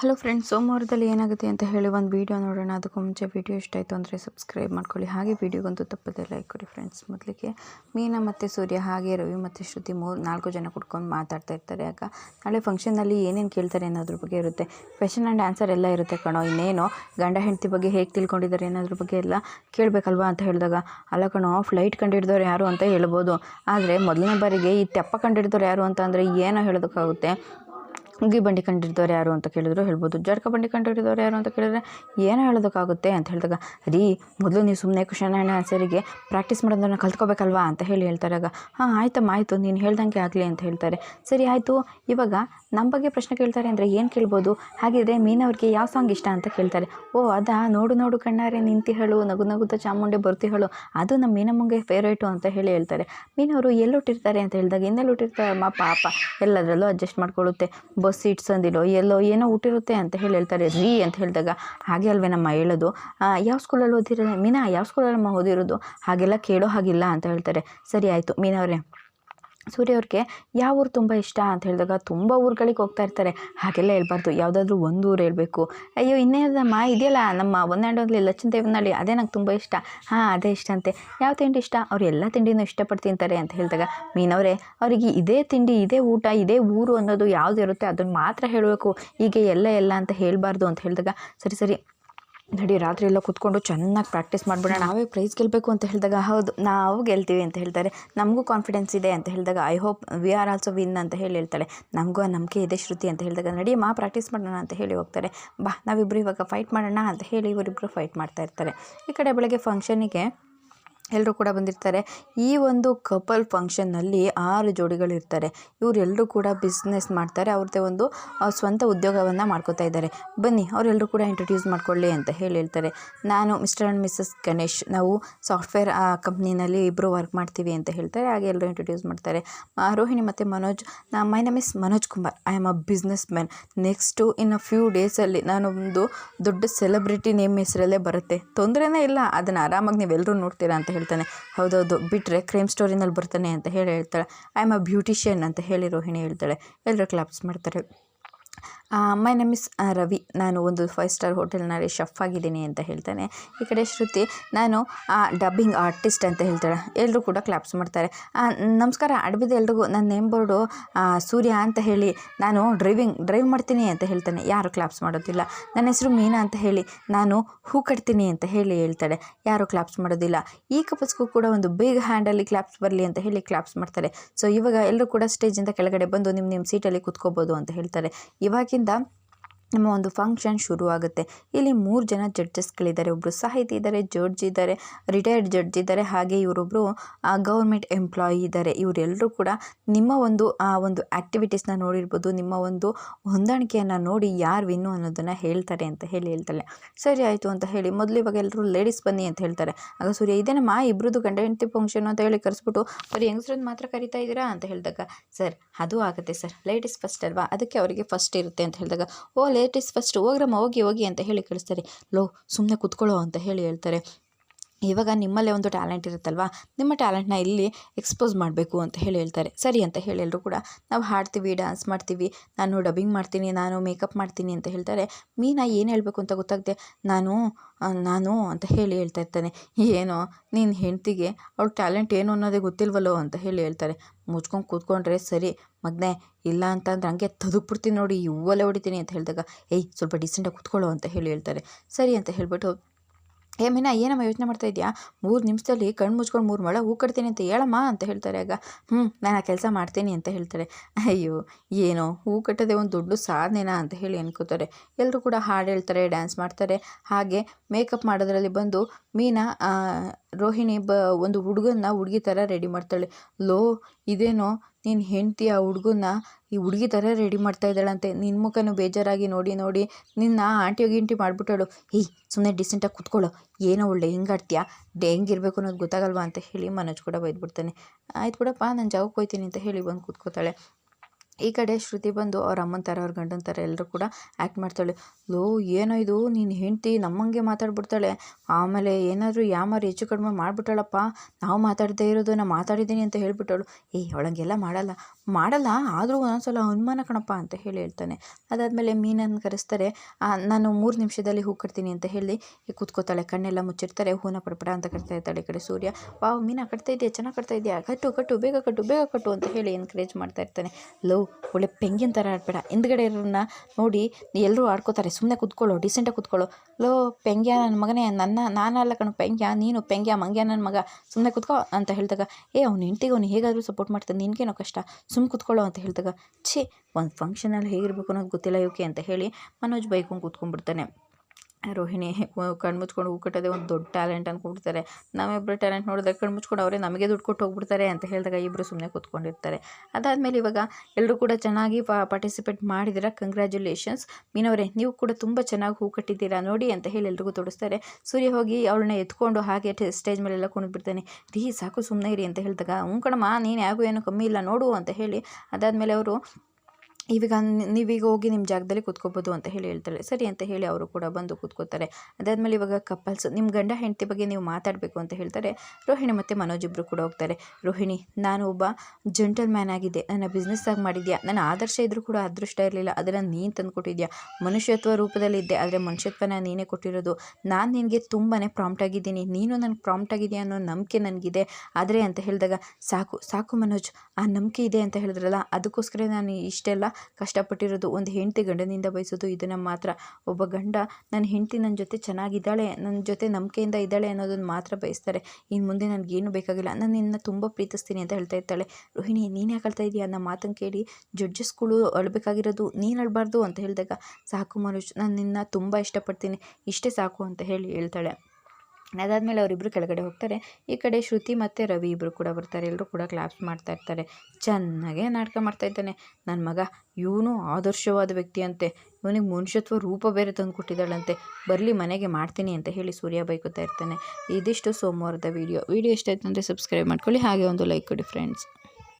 Hello friends ಸೋಮವಾರದಲ್ಲಿ ಏನಾಗುತ್ತೆ ಅಂತ ಹೇಳಿ ಒಂದು ವೀಡಿಯೋ ನೋಡೋಣ. ಅದಕ್ಕೂ ಮುಂಚೆ ವೀಡಿಯೋ ಇಷ್ಟ ಆಯಿತು ಅಂದರೆ ಸಬ್ಸ್ಕ್ರೈಬ್ ಮಾಡ್ಕೊಳ್ಳಿ. ಹಾಗೆ ವೀಡಿಯೋಗಂತೂ ತಪ್ಪದೆ ಲೈಕ್ ಕೊಡಿ ಫ್ರೆಂಡ್ಸ್ ಮೊದಲಿಗೆ ಮೀನಾ ಮತ್ತು ಸೂರ್ಯ ಹಾಗೆ ರವಿ ಮತ್ತು ಶ್ರುತಿ ಮೂರು ನಾಲ್ಕು ಜನ ಕುಡ್ಕೊಂಡು ಮಾತಾಡ್ತಾ ಇರ್ತಾರೆ. ಆಗ ನಾಳೆ ಫಂಕ್ಷನ್ನಲ್ಲಿ ಏನೇನು ಕೇಳ್ತಾರೆ ಅನ್ನೋದ್ರ ಬಗ್ಗೆ ಇರುತ್ತೆ. ಕ್ವೆಶನ್ ಆ್ಯಂಡ್ ಆನ್ಸರ್ ಎಲ್ಲ ಇರುತ್ತೆ ಕಣೋ. ಇನ್ನೇನು? ಗಂಡ ಹೆಂಡತಿ ಬಗ್ಗೆ ಹೇಗೆ ತಿಳ್ಕೊಂಡಿದ್ದಾರೆ ಅನ್ನೋದ್ರ ಬಗ್ಗೆ ಎಲ್ಲ ಕೇಳಬೇಕಲ್ವಾ ಅಂತ ಹೇಳಿದಾಗ, ಅಲ್ಲ ಕಣೋ ಫ್ಲೈಟ್ ಕಂಡಿಡಿದವ್ರು ಯಾರು ಅಂತ ಹೇಳ್ಬೋದು. ಆದರೆ ಮೊದಲನೇ ಬಾರಿಗೆ ಈ ತೆಪ್ಪ ಕಂಡಿಡಿದವ್ರು ಯಾರು ಅಂತ ಅಂದರೆ ಏನೋ ಹೇಳೋದಕ್ಕಾಗುತ್ತೆ. ಉಗಿ ಬಂಡಿ ಕಂಡಿಡ್ದವ್ರು ಯಾರು ಅಂತ ಕೇಳಿದ್ರು, ಹೇಳ್ಬೋದು, ಜಡ್ಕ ಬಂಡಿ ಕಂಡಿಡಿದವ್ರು ಯಾರು ಅಂತ ಕೇಳಿದ್ರೆ, ಏನು ಹೇಳೋದಕ್ಕಾಗುತ್ತೆ ಅಂತ ಹೇಳಿದಾಗ ರೀ ಮೊದಲು ನೀವು ಸುಮ್ಮನೆ ಕ್ವಶನ್ ಆ್ಯಂಡ್ ಆನ್ಸರಿಗೆ ಪ್ರಾಕ್ಟೀಸ್ ಮಾಡೋದನ್ನು ಕಲ್ತ್ಕೋಬೇಕಲ್ವಾ ಅಂತ ಹೇಳಿ ಹೇಳ್ತಾರೆ. ಆಗ, ಹಾಂ, ಆಯ್ತಮ್ಮ, ಆಯಿತು, ನೀನು ಹೇಳ್ದಂಗೆ ಆಗಲಿ ಅಂತ ಹೇಳ್ತಾರೆ. ಸರಿ, ಆಯಿತು, ಇವಾಗ ನಮ್ಮ ಬಗ್ಗೆ ಪ್ರಶ್ನೆ ಕೇಳ್ತಾರೆ ಅಂದರೆ ಏನು ಕೇಳ್ಬೋದು? ಹಾಗಿದ್ರೆ ಮೀನವ್ರಿಗೆ ಯಾವ ಸಾಂಗ್ ಇಷ್ಟ ಅಂತ ಕೇಳ್ತಾರೆ. ಓ, ಅದಾ, ನೋಡು ನೋಡು ಕಣ್ಣಾರೆ, ನಿಂತಿ ಹೇಳು, ನಗು, ನಗುತ್ತ ಚಾಮುಂಡೆ ಬರ್ತಿ ಹೇಳು, ಅದು ನಮ್ಮ ಮೀನಮ್ಮಂಗೆ ಫೇವ್ರೇಟು ಅಂತ ಹೇಳಿ ಹೇಳ್ತಾರೆ. ಮೀನವರು ಎಲ್ಲಿ ಹುಟ್ಟಿರ್ತಾರೆ ಅಂತ ಹೇಳಿದಾಗ, ಇನ್ನೆಲ್ಲಿ ಹುಟ್ಟಿರ್ತಾರೆ ಅಮ್ಮ ಪಾಪ? ಎಲ್ಲದರಲ್ಲೂ ಅಡ್ಜಸ್ಟ್ ಮಾಡ್ಕೊಳ್ಳುತ್ತೆ. ಸೀಟ್ಸ್ ಅಂದಿಲ್ಲೋ ಎಲ್ಲೋ ಏನೋ ಹುಟ್ಟಿರುತ್ತೆ ಅಂತ ಹೇಳಿ ಹೇಳ್ತಾರೆ, ರೀ ಅಂತ ಹೇಳಿದಾಗ, ಹಾಗೆ ಅಲ್ವೇ ನಮ್ಮ ಹೇಳೋದು. ಯಾವ ಸ್ಕೂಲಲ್ಲಿ ಓದಿರೋ? ಮೀನಾ, ಯಾವ ಸ್ಕೂಲಲ್ಲಮ್ಮ ಓದಿರೋದು? ಹಾಗೆಲ್ಲ ಕೇಳೋ ಹಾಗಿಲ್ಲ ಅಂತ ಹೇಳ್ತಾರೆ. ಸರಿ ಆಯಿತು ಮೀನವ್ರೆ ಸೂರ್ಯ ಅವ್ರಿಗೆ ಯಾವ ಊರು ತುಂಬ ಇಷ್ಟ ಅಂತ ಹೇಳಿದಾಗ ತುಂಬ ಊರುಗಳಿಗೆ ಹೋಗ್ತಾ ಇರ್ತಾರೆ. ಹಾಗೆಲ್ಲ ಹೇಳ್ಬಾರ್ದು. ಯಾವುದಾದ್ರೂ ಒಂದು ಊರು ಹೇಳಬೇಕು. ಅಯ್ಯೋ ಇನ್ನೇನಮ್ಮ ಇದೆಯಲ್ಲ, ನಮ್ಮ ಒಂದಾಂಡಲ್ಲಿ ಲಚ್ಚನ್ ದೇವನಹಳ್ಳಿ ಅದೇ ನಂಗೆ ತುಂಬ ಇಷ್ಟ. ಹಾಂ, ಅದೇ ಇಷ್ಟ ಅಂತೆ. ಯಾವ ತಿಂಡಿ ಇಷ್ಟ? ಅವ್ರು ಎಲ್ಲ ತಿಂಡಿನೂ ಇಷ್ಟಪಟ್ಟು ತಿಂತಾರೆ ಅಂತ ಹೇಳಿದಾಗ ಮೀನವರೇ, ಅವರಿಗೆ ಇದೇ ತಿಂಡಿ, ಇದೇ ಊಟ, ಇದೇ ಊರು ಅನ್ನೋದು ಯಾವ್ದು ಇರುತ್ತೆ ಅದನ್ನು ಮಾತ್ರ ಹೇಳಬೇಕು. ಹೀಗೆ ಎಲ್ಲ ಎಲ್ಲ ಅಂತ ಹೇಳಬಾರ್ದು ಅಂತ ಹೇಳಿದಾಗ ಸರಿ ಸರಿ ನಡಿ, ರಾತ್ರಿ ಎಲ್ಲ ಕೂತ್ಕೊಂಡು ಚೆನ್ನಾಗಿ ಪ್ರಾಕ್ಟೀಸ್ ಮಾಡಿಬಿಡೋಣ. ನಾವೇ ಪ್ರೈಸ್ ಗೆಲ್ಲಬೇಕು ಅಂತ ಹೇಳಿದಾಗ, ಹೌದು, ನಾವು ಗೆಲ್ತೀವಿ ಅಂತ ಹೇಳ್ತಾರೆ. ನಮಗೂ ಕಾನ್ಫಿಡೆನ್ಸ್ ಇದೆ ಅಂತ ಹೇಳಿದಾಗ I hope we are also win ಅಂತ ಹೇಳಿ ಹೇಳ್ತಾಳೆ ನಮಗೂ ನಂಬಿಕೆ ಇದೆ, ಶ್ರುತಿ ಅಂತ ಹೇಳಿದಾಗ, ನಡಿ ಮಾ ಪ್ರಾಕ್ಟೀಸ್ ಮಾಡೋಣ ಅಂತ ಹೇಳಿ ಹೋಗ್ತಾರೆ. ಬಾ ನಾವಿಬ್ಬರು ಇವಾಗ ಫೈಟ್ ಮಾಡೋಣ ಅಂತ ಹೇಳಿ ಇವರಿಬ್ಬರು ಫೈಟ್ ಮಾಡ್ತಾ ಇರ್ತಾರೆ. ಈ ಕಡೆ ಬೆಳಗ್ಗೆ ಫಂಕ್ಷನಿಗೆ ಎಲ್ಲರೂ ಕೂಡ ಬಂದಿರ್ತಾರೆ. ಈ ಒಂದು ಕಪಲ್ ಫಂಕ್ಷನ್ನಲ್ಲಿ ಆರು ಜೋಡಿಗಳಿರ್ತಾರೆ. ಇವರೆಲ್ಲರೂ ಕೂಡ ಬಿಸ್ನೆಸ್ ಮಾಡ್ತಾರೆ. ಅವ್ರದ್ದೇ ಒಂದು ಸ್ವಂತ ಉದ್ಯೋಗವನ್ನು ಮಾಡ್ಕೋತಾ ಇದ್ದಾರೆ. ಬನ್ನಿ ಅವರೆಲ್ಲರೂ ಕೂಡ ಇಂಟ್ರೊಡ್ಯೂಸ್ ಮಾಡ್ಕೊಳ್ಳಿ ಅಂತ ಹೇಳಿ ಹೇಳ್ತಾರೆ. ನಾನು ಮಿಸ್ಟರ್ ಆ್ಯಂಡ್ ಮಿಸ್ಸಸ್ ಗಣೇಶ್, ನಾವು ಸಾಫ್ಟ್ವೇರ್ ಕಂಪ್ನಿನಲ್ಲಿ ಇಬ್ಬರು ವರ್ಕ್ ಮಾಡ್ತೀವಿ ಅಂತ ಹೇಳ್ತಾರೆ. ಹಾಗೆ ಎಲ್ಲರೂ ಇಂಟ್ರೊಡ್ಯೂಸ್ ಮಾಡ್ತಾರೆ. ರೋಹಿಣಿ ಮತ್ತು ಮನೋಜ್, ನಾ my name is Manoj Kumar. I am a businessman next in a few ಡೇಸಲ್ಲಿ ನಾನೊಂದು ದೊಡ್ಡ ಸೆಲೆಬ್ರಿಟಿ ನೇಮ್ ಹೆಸರಲ್ಲೇ ಬರುತ್ತೆ. ತೊಂದರೆನೇ ಇಲ್ಲ. ಅದನ್ನು ಆರಾಮಾಗಿ ನೀವೆಲ್ಲರೂ ನೋಡ್ತೀರಾ ಅಂತ ಹೇಳ್ತಾನೆ, ಹೌದೌದು ಬಿಟ್ಟರೆ ಕ್ರೈಮ್ ಸ್ಟೋರಿನಲ್ಲಿ ಬರ್ತಾನೆ ಅಂತ ಹೇಳಿ ಹೇಳ್ತಾಳೆ. ಐ ಆಮ್ ಅ ಬ್ಯೂಟಿಷಿಯನ್ ಅಂತ ಹೇಳಿ ರೋಹಿಣಿ ಹೇಳ್ತಾಳೆ. ಎಲ್ಲರೂ ಕ್ಲಾಪ್ಸ್ ಮಾಡ್ತಾರೆ. My name is Ravi. ನಾನು ಒಂದು ಫೈವ್ ಸ್ಟಾರ್ ಹೋಟೆಲ್ನಲ್ಲಿ ಶೆಫ್ ಆಗಿದ್ದೀನಿ ಅಂತ ಹೇಳ್ತಾನೆ. ಈ ಕಡೆ ಶ್ರುತಿ, ನಾನು ಡಬ್ಬಿಂಗ್ ಆರ್ಟಿಸ್ಟ್ ಅಂತ ಹೇಳ್ತಾಳೆ. ಎಲ್ಲರೂ ಕೂಡ ಕ್ಲಾಪ್ಸ್ ಮಾಡ್ತಾರೆ. ನಮಸ್ಕಾರ ಅಡ್ಬಿದ್ದು ಎಲ್ರಿಗೂ ನನ್ನ ನೇಮ್ ಬೋರ್ಡು ಸೂರ್ಯ ಅಂತ ಹೇಳಿ ನಾನು ಡ್ರೈವಿಂಗ್ ಡ್ರೈವ್ ಮಾಡ್ತೀನಿ ಅಂತ ಹೇಳ್ತಾನೆ. ಯಾರು ಕ್ಲಾಪ್ಸ್ ಮಾಡೋದಿಲ್ಲ. ನನ್ನ ಹೆಸರು ಮೀನಾ ಅಂತ ಹೇಳಿ ನಾನು ಹೂ ಕಟ್ತೀನಿ ಅಂತ ಹೇಳಿ ಹೇಳ್ತಾಳೆ. ಯಾರು ಕ್ಲಾಪ್ಸ್ ಮಾಡೋದಿಲ್ಲ. ಈ ಕಪಲ್ಸ್ಗೂ ಕೂಡ ಒಂದು ಬಿಗ್ ಹ್ಯಾಂಡಲ್ಲಿ ಕ್ಲಾಪ್ಸ್ ಬರಲಿ ಅಂತ ಹೇಳಿ ಕ್ಲಾಪ್ಸ್ ಮಾಡ್ತಾರೆ. ಸೊ ಇವಾಗ ಎಲ್ಲರೂ ಕೂಡ ಸ್ಟೇಜಿಂದ ಕೆಳಗಡೆ ಬಂದು ನಿಮ್ಮ ನಿಮ್ಮ ಸೀಟಲ್ಲಿ ಕೂತ್ಕೋಬೋದು ಅಂತ ಹೇಳ್ತಾರೆ. దివా కింద ನಮ್ಮ ಒಂದು ಫಂಕ್ಷನ್ ಶುರು ಆಗುತ್ತೆ ಇಲ್ಲಿ ಮೂರು ಜನ ಜಡ್ಜಸ್ಗಳಿದ್ದಾರೆ ಒಬ್ಬರು ಸಾಹಿತಿ ಇದ್ದಾರೆ ಜಡ್ಜ್ ಇದ್ದಾರೆ ರಿಟೈರ್ಡ್ ಜಡ್ಜ್ ಇದ್ದಾರೆ. ಹಾಗೆ ಇವರೊಬ್ಬರು ಗೌರ್ಮೆಂಟ್ ಎಂಪ್ಲಾಯಿ ಇದ್ದಾರೆ. ಇವರೆಲ್ಲರೂ ಕೂಡ ನಿಮ್ಮ ಒಂದು, ಆ, ಒಂದು ಆ್ಯಕ್ಟಿವಿಟೀಸ್ನ ನೋಡಿರ್ಬೋದು. ನಿಮ್ಮ ಒಂದು ಹೊಂದಾಣಿಕೆಯನ್ನು ನೋಡಿ ಯಾರು ವಿನ್ನು ಅನ್ನೋದನ್ನು ಹೇಳ್ತಾರೆ ಅಂತ ಹೇಳಿ ಹೇಳ್ತಾಳೆ ಸರಿ ಆಯಿತು ಅಂತ ಹೇಳಿ ಮೊದಲು ಇವಾಗ ಎಲ್ಲರೂ ಲೇಡೀಸ್ ಬನ್ನಿ ಅಂತ ಹೇಳ್ತಾರೆ. ಆಗ ಸೂರ್ಯ ಇದೇನಮ್ಮ ಇಬ್ಬರದ್ದು ಗಂಡ ಹೆಂಡತಿ ಫಂಕ್ಷನ್ ಅಂತ ಹೇಳಿ ಕರೆಸ್ಬಿಟ್ಟು ಬರೀ ಹೆಂಗಸ್ರದ್ದು ಮಾತ್ರ ಕರಿತಾ ಇದ್ದೀರಾ? ಅಂತ ಹೇಳಿದಾಗ, ಸರ್, ಅದು ಆಗುತ್ತೆ ಸರ್. ಲೇಡೀಸ್ ಫಸ್ಟ್ ಅಲ್ವಾ? ಅದಕ್ಕೆ ಅವರಿಗೆ ಫಸ್ಟ್ ಇರುತ್ತೆ. ಅಂತ ಹೇಳಿದಾಗ, ಓ ಲೇಡೀಸ್ ಫಸ್ಟ್ ಹೋಗ್ರಮ್ಮ ಹೋಗಿ ಹೋಗಿ ಅಂತ ಹೇಳಿ ಕಳಿಸ್ತಾರೆ. ಲೋ ಸುಮ್ಮನೆ ಕೂತ್ಕೊಳ್ಳೋ ಅಂತ ಹೇಳಿ ಹೇಳ್ತಾರೆ. ಇವಾಗ ನಿಮ್ಮಲ್ಲೇ ಒಂದು ಟ್ಯಾಲೆಂಟ್ ಇರುತ್ತಲ್ವಾ? ನಿಮ್ಮ ಟ್ಯಾಲೆಂಟ್ನ ಇಲ್ಲಿ ಎಕ್ಸ್ಪೋಸ್ ಮಾಡಬೇಕು ಅಂತ ಹೇಳಿ ಹೇಳ್ತಾರೆ. ಸರಿ ಅಂತ ಹೇಳಿ ಎಲ್ಲರೂ ಕೂಡ ನಾವು ಹಾಡ್ತೀವಿ ಡ್ಯಾನ್ಸ್ ಮಾಡ್ತೀವಿ, ನಾನು ಡಬ್ಬಿಂಗ್ ಮಾಡ್ತೀನಿ, ನಾನು ಮೇಕಪ್ ಮಾಡ್ತೀನಿ ಅಂತ ಹೇಳ್ತಾರೆ. ಮೀನಾ ಏನು ಹೇಳಬೇಕು ಅಂತ ಗೊತ್ತಾಗದೆ, ನಾನು ನಾನು ಅಂತ ಹೇಳಿ ಹೇಳ್ತಾ ಇರ್ತಾನೆ. ಏನೋ ನಿನ್ನ ಹೆಂಡ್ತಿಗೆ ಅವ್ಳ ಟ್ಯಾಲೆಂಟ್ ಏನು ಅನ್ನೋದೇ ಗೊತ್ತಿಲ್ವಲ್ಲೋ ಅಂತ ಹೇಳಿ ಹೇಳ್ತಾರೆ. ಮುಚ್ಕೊಂಡು ಕೂತ್ಕೊಂಡ್ರೆ ಸರಿ, ಮಗ್ನೆ, ಇಲ್ಲ ಅಂತಂದ್ರೆ ಹಂಗೆ ತದುಕ್ಬಿಡ್ತೀನಿ ನೋಡಿ ಇವಲ್ಲೇ ಹೊಡಿತೀನಿ ಅಂತ ಹೇಳಿದಾಗ, ಏಯ್, ಸ್ವಲ್ಪ ಡಿಸೆಂಟಾಗಿ ಕೂತ್ಕೊಳ್ಳೋ ಅಂತ ಹೇಳಿ ಹೇಳ್ತಾರೆ. ಸರಿ ಅಂತ ಹೇಳ್ಬಿಟ್ಟು ಏ, ಮೀನಾ, ಏನಮ್ಮ ಯೋಚನೆ ಮಾಡ್ತಾ ಇದೆಯಾ? ಮೂರು ನಿಮಿಷದಲ್ಲಿ ಕಣ್ಣು ಮುಚ್ಕೊಂಡು ಮೂರು ಮೊಳ ಹೂ ಕಟ್ತೀನಿ ಅಂತ ಹೇಳಮ್ಮ ಅಂತ ಹೇಳ್ತಾರೆ. ಆಗ ಹ್ಞೂ ನಾನು ಆ ಕೆಲಸ ಮಾಡ್ತೀನಿ ಅಂತ ಹೇಳ್ತಾರೆ. ಅಯ್ಯೋ, ಏನೋ, ಹೂ ಕಟ್ಟೋದೇ ಒಂದು ದೊಡ್ಡ ಸಾಧನೆನಾ ಅಂತ ಹೇಳಿ ಅನ್ಕೋತಾರೆ. ಎಲ್ಲರೂ ಕೂಡ ಹಾಡು ಹೇಳ್ತಾರೆ, ಡ್ಯಾನ್ಸ್ ಮಾಡ್ತಾರೆ. ಹಾಗೆ ಮೇಕಪ್ ಮಾಡೋದ್ರಲ್ಲಿ ಬಂದು ಮೀನಾ ರೋಹಿಣಿ ಬ, ಒಂದು ಹುಡುಗನ್ನ ಹುಡುಗಿ ಥರ ರೆಡಿ ಮಾಡ್ತಾಳೆ. ಲೋ, ಇದೇನೋ, ನೀನು ಹೆಂಡ್ತಿ ಆ ಹುಡುಗನ್ನ ಈ ಹುಡುಗಿ ಥರ ರೆಡಿ ಮಾಡ್ತಾ ಇದ್ದಾಳಂತೆ. ನಿನ್ನ ಮುಖನೂ ಬೇಜಾರಾಗಿ ನೋಡಿ ನೋಡಿ ನಿನ್ನ ಆಂಟಿ ಗಿಂಟಿ ಮಾಡಿಬಿಟ್ಟಳು. ಏಯ್ ಸುಮ್ಮನೆ ಡಿಸೆಂಟಾಗಿ ಕೂತ್ಕೊಳ್ಳೋ. ಏನೋ ಒಳ್ಳೆ ಹಿಂಗಾಡ್ತೀಯಾ? ಡೇ ಹೆಂಗಿರಬೇಕು ಅನ್ನೋದು ಗೊತ್ತಾಗಲ್ವಾ? ಅಂತ ಹೇಳಿ ಮನೋಜ್ ಕೂಡ ಬೈದ್ಬಿಡ್ತಾನೆ. ಆಯ್ತು ಬಿಡಪ್ಪ, ನಾನು ಜಾಗಕ್ಕೆ ಹೋಗ್ತೀನಿ ಅಂತ ಹೇಳಿ ಬಂದು ಕೂತ್ಕೋತಾಳೆ. ಈ ಕಡೆ ಶ್ರುತಿ ಬಂದು ಅವ್ರ ಅಮ್ಮನ ಥರ ಅವ್ರ ಗಂಡನ ಥರ ಎಲ್ಲರೂ ಕೂಡ ಆ್ಯಕ್ಟ್ ಮಾಡ್ತಾಳೆ. ಲೋ, ಏನೋ ಇದು? ನೀನು ಹೆಂಡ್ತಿ, ನಮ್ಮಂಗೆ ಮಾತಾಡ್ಬಿಡ್ತಾಳೆ. ಆಮೇಲೆ ಏನಾದರೂ ಯಾಮಾರು ಹೆಚ್ಚು ಕಡಿಮೆ ಮಾಡಿಬಿಟ್ಟಾಳಪ್ಪ. ನಾವು ಮಾತಾಡದೇ ಇರೋದು, ನಾ ಮಾತಾಡಿದ್ದೀನಿ ಅಂತ ಹೇಳಿಬಿಟ್ಟಳು ಏ, ಅವಳಂಗೆಲ್ಲ ಮಾಡಲ್ಲ. ಮಾಡಲ್ಲ, ಆದರೂ ಒಂದೊಂದ್ಸಲ ಅನುಮಾನ ಕಣಪ್ಪ ಅಂತ ಹೇಳಿ ಹೇಳ್ತಾನೆ. ಅದಾದಮೇಲೆ ಮೀನನ್ನು ಕರೆಸ್ತಾರೆ ನಾನು ಮೂರು ನಿಮಿಷದಲ್ಲಿ ಹೂ ಕಟ್ತೀನಿ ಅಂತ ಹೇಳಿ. ಕೂತ್ಕೋತಾಳೆ, ಕಣ್ಣೆಲ್ಲ ಮುಚ್ಚಿರ್ತಾರೆ ಹೂನ ಪಡಪಡ ಅಂತ ಕಟ್ತಾ ಇರ್ತಾಳೆ ಕಡೆ ಸೂರ್ಯ. ವಾವ್, ಮೀನ, ಕಟ್ತಾ ಇದೆಯಾ? ಚೆನ್ನಾಗಿ ಕಟ್ತಾ ಇದೆಯಾ? ಕಟ್ಟು ಕಟ್ಟು, ಬೇಗ ಕಟ್ಟು ಬೇಗ ಕಟ್ಟು, ಅಂತ ಹೇಳಿ ಎನ್ಕರೇಜ್ ಮಾಡ್ತಾ ಇರ್ತಾನೆ. ಲವ್ ಒಳ್ಳೆ ಪೆಂಗಿನ ಥರ ಆಡ್ಬೇಡ. ಹಿಂದ್ಗಡೆ ಇರೋರನ್ನ ನೋಡಿ ಎಲ್ಲರೂ ಆಡ್ಕೋತಾರೆ. ಸುಮ್ಮನೆ ಕೂತ್ಕೊಳ್ಳೋ ಡಿಸೆಂಟಾಗಿ ಕೂತ್ಕೊಳ್ಳೋ. ಲೋ, ಪೆಂಗ್ಯ ನನ್ನ ಮಗನೇ, ನನ್ನ, ನಾನಲ್ಲ ಕಣ ಪೆಂಗ್ಯ, ನೀನು ಪೆಂಗ್ಯ, ಮಂಗ್ಯ ನನ್ನ ಮಗ. ಸುಮ್ಮನೆ ಕೂತ್ಕೋ ಅಂತ ಹೇಳಿದಾಗ, ಏ, ಅವ್ನು ಹೆಂಡ್ತಿಗೆ ಅವ್ನು ಹೇಗಾದರೂ ಸಪೋರ್ಟ್ ಮಾಡ್ತಾನೆ ನಿನಗೇನೋ ಕಷ್ಟ. ಸುಮ್ಮನೆ ಕೂತ್ಕೊಳ್ಳೋ ಅಂತ ಹೇಳಿದಾಗ, ಛೇ, ಒಂದು ಫಂಕ್ಷನಲ್ಲಿ ಹೇಗಿರ್ಬೇಕು ಅನ್ನೋದು ಗೊತ್ತಿಲ್ಲ, ಯೋಕೆ? ಅಂತ ಹೇಳಿ ಮನೋಜ್ ಬೈಕೊಂಡು ಕೂತ್ಕೊಂಡ್ಬಿಡ್ತಾನೆ. ರೋಹಿಣಿ ಕಣ್ಣು ಮುಚ್ಕೊಂಡು ಹೂ ಕಟ್ಟೋದೇ ಒಂದು ದೊಡ್ಡ ಟ್ಯಾಲೆಂಟ್ ಅಂದ್ಕೊಂಡ್ಬಿಡ್ತಾರೆ ನಾವಿಬ್ಬರು ಟ್ಯಾಲೆಂಟ್ ನೋಡಿದ್ರೆ ಕಣ್ಣು ಮುಚ್ಕೊಂಡು ಅವರೇ ನಮಗೆ ದುಡ್ಡು ಕೊಟ್ಟು ಹೋಗ್ಬಿಡ್ತಾರೆ ಅಂತ ಹೇಳಿದಾಗ ಇಬ್ಬರು ಸುಮ್ಮನೆ ಕೂತ್ಕೊಂಡಿರ್ತಾರೆ. ಅದಾದಮೇಲೆ ಇವಾಗ ಎಲ್ಲರೂ ಕೂಡ ಚೆನ್ನಾಗಿ ಪಾರ್ಟಿಸಿಪೇಟ್ ಮಾಡಿದ್ದೀರಾ? ಕಂಗ್ರ್ಯಾಚುಲೇಷನ್ಸ್ ಮೀನವರೇ, ನೀವು ಕೂಡ ತುಂಬ ಚೆನ್ನಾಗಿ ಹೂ ಕಟ್ಟಿದ್ದೀರಾ ನೋಡಿ ಅಂತ ಹೇಳಿ ಎಲ್ರಿಗೂ ತೋರಿಸ್ತಾರೆ. ಸೂರ್ಯ ಹೋಗಿ ಅವಳನ್ನ ಎತ್ಕೊಂಡು ಹಾಗೆ ಸ್ಟೇಜ್ ಮೇಲೆಲ್ಲ ಕುಣಿದ್ಬಿಡ್ತಾನೆ. ರೀ, ಸಾಕು ಸುಮ್ಮನೆ ಇರಿ ಅಂತ ಹೇಳಿದಾಗ, ಹ್ಞೂ ಕಣಮ್ಮ, ನೀನು ಯಾಗೂ ಏನು ಕಮ್ಮಿ ಇಲ್ಲ, ನೋಡು ಅಂತ ಹೇಳಿ. ಅದಾದಮೇಲೆ ಅವರು ಇವಾಗ ನೀವೀಗ ಹೋಗಿ ನಿಮ್ಮ ಜಾಗದಲ್ಲಿ ಕೂತ್ಕೋಬೋದು ಅಂತ ಹೇಳಿ ಹೇಳ್ತಾಳೆ ಸರಿ ಅಂತ ಹೇಳಿ ಅವರು ಕೂಡ ಬಂದು ಕೂತ್ಕೋತಾರೆ. ಅದಾದಮೇಲೆ ಇವಾಗ ಕಪಲ್ಸ್ ನಿಮ್ಮ ಗಂಡ ಹೆಂಡತಿ ಬಗ್ಗೆ ನೀವು ಮಾತಾಡಬೇಕು ಅಂತ ಹೇಳ್ತಾರೆ. ರೋಹಿಣಿ ಮತ್ತು ಮನೋಜ್ ಇಬ್ಬರು ಕೂಡ ಹೋಗ್ತಾರೆ. ರೋಹಿಣಿ, ನಾನು ಒಬ್ಬ ಜೆಂಟಲ್ ಮ್ಯಾನ್ ಆಗಿದ್ದೆ. ನನ್ನ ಬಿಸ್ನೆಸ್ಸಾಗಿ ಮಾಡಿದ್ಯಾ? ನನ್ನ ಆದರ್ಶ ಇದ್ರೂ ಕೂಡ ಅದೃಷ್ಟ ಇರಲಿಲ್ಲ. ಅದನ್ನು ನೀನು ತಂದು ಕೊಟ್ಟಿದ್ಯಾ ಮನುಷ್ಯತ್ವ ರೂಪದಲ್ಲಿದ್ದೆ ಆದರೆ ಮನುಷ್ಯತ್ವನ ನೀನೇ ಕೊಟ್ಟಿರೋದು. ನಾನು ನಿನಗೆ ತುಂಬಾ ಪ್ರಾಂಪ್ಟ್ ಆಗಿದ್ದೀನಿ. ನೀನು ನನಗೆ ಪ್ರಾಂಪ್ಟ್ ಆಗಿದೆಯಾ ಅನ್ನೋ ನಂಬಿಕೆ ನನಗಿದೆ. ಆದರೆ ಅಂತ ಹೇಳಿದಾಗ, ಸಾಕು ಸಾಕು ಮನೋಜ್, ಆ ನಂಬಿಕೆ ಇದೆ ಅಂತ ಹೇಳಿದ್ರಲ್ಲ, ಅದಕ್ಕೋಸ್ಕರ ನಾನು ಇಷ್ಟೆಲ್ಲ ಕಷ್ಟಪಟ್ಟಿರೋದು ಒಂದು ಹೆಂಡತಿ ಗಂಡನಿಂದ ಬಯಸೋದು, ಇದನ್ನು ಮಾತ್ರ. ಒಬ್ಬ ಗಂಡ ನನ್ನ ಹೆಂಡತಿ ನನ್ನ ಜೊತೆ ಚೆನ್ನಾಗಿದ್ದಾಳೆ ನನ್ನ ಜೊತೆ ನಂಬಿಕೆಯಿಂದ ಇದ್ದಾಳೆ ಅನ್ನೋದನ್ನು ಮಾತ್ರ ಬಯಸ್ತಾರೆ. ಇನ್ನು ಮುಂದೆ ನನಗೇನು ಬೇಕಾಗಿಲ್ಲ, ನಾನು ನಿನ್ನ ತುಂಬ ಪ್ರೀತಿಸ್ತೀನಿ ಅಂತ ಹೇಳ್ತಾ ಇರ್ತಾಳೆ. ರೋಹಿಣಿ, ನೀನು ಯಾಕೆ ಅಳ್ತಾ ಇದೀಯ? ಅನ್ನೋ ಮಾತನ್ನು ಕೇಳಿ. ಜಡ್ಜಸ್ಗಳು ಅಳಬೇಕಾಗಿರೋದು ನೀನು ಅಳಬಾರ್ದು ಅಂತ ಹೇಳಿದಾಗ, ಸಾಕು ಮನೋಜ್, ನಾನು ನಿನ್ನ ತುಂಬ ಇಷ್ಟಪಡ್ತೀನಿ. ಇಷ್ಟೇ ಸಾಕು ಅಂತ ಹೇಳಿ ಹೇಳ್ತಾಳೆ. ಅದಾದಮೇಲೆ ಅವರಿಬ್ಬರು ಕೆಳಗಡೆ ಹೋಗ್ತಾರೆ. ಈ ಕಡೆ ಶ್ರುತಿ ಮತ್ತು ರವಿ ಇಬ್ಬರು ಕೂಡ ಬರ್ತಾರೆ. ಎಲ್ಲರೂ ಕೂಡ ಕ್ಲಾಪ್ಸ್ ಮಾಡ್ತಾ ಇರ್ತಾರೆ. ಚೆನ್ನಾಗೇ ನಾಟಕ ಮಾಡ್ತಾ ಇದ್ದಾನೆ. ನನ್ನ ಮಗ ಇವನು ಆದರ್ಶವಾದ ವ್ಯಕ್ತಿ ಅಂತೆ ಇವನಿಗೆ ಮನುಷ್ಯತ್ವ ರೂಪ ಬೇರೆ ತಂದು ಕೊಟ್ಟಿದ್ದಾಳಂತೆ. ಬರಲಿ ಮನೆಗೆ ಮಾಡ್ತೀನಿ ಅಂತ ಹೇಳಿ ಸೂರ್ಯ ಬೈಕೋತಾ ಇರ್ತಾನೆ. ಇದಿಷ್ಟು ಸೋಮವಾರದ ವೀಡಿಯೋ ವೀಡಿಯೋ ಎಷ್ಟಾಯ್ತು ಅಂದರೆ ಸಬ್ಸ್ಕ್ರೈಬ್ ಮಾಡ್ಕೊಳ್ಳಿ. ಹಾಗೆ ಒಂದು ಲೈಕ್ ಕೊಡಿ ಫ್ರೆಂಡ್ಸ್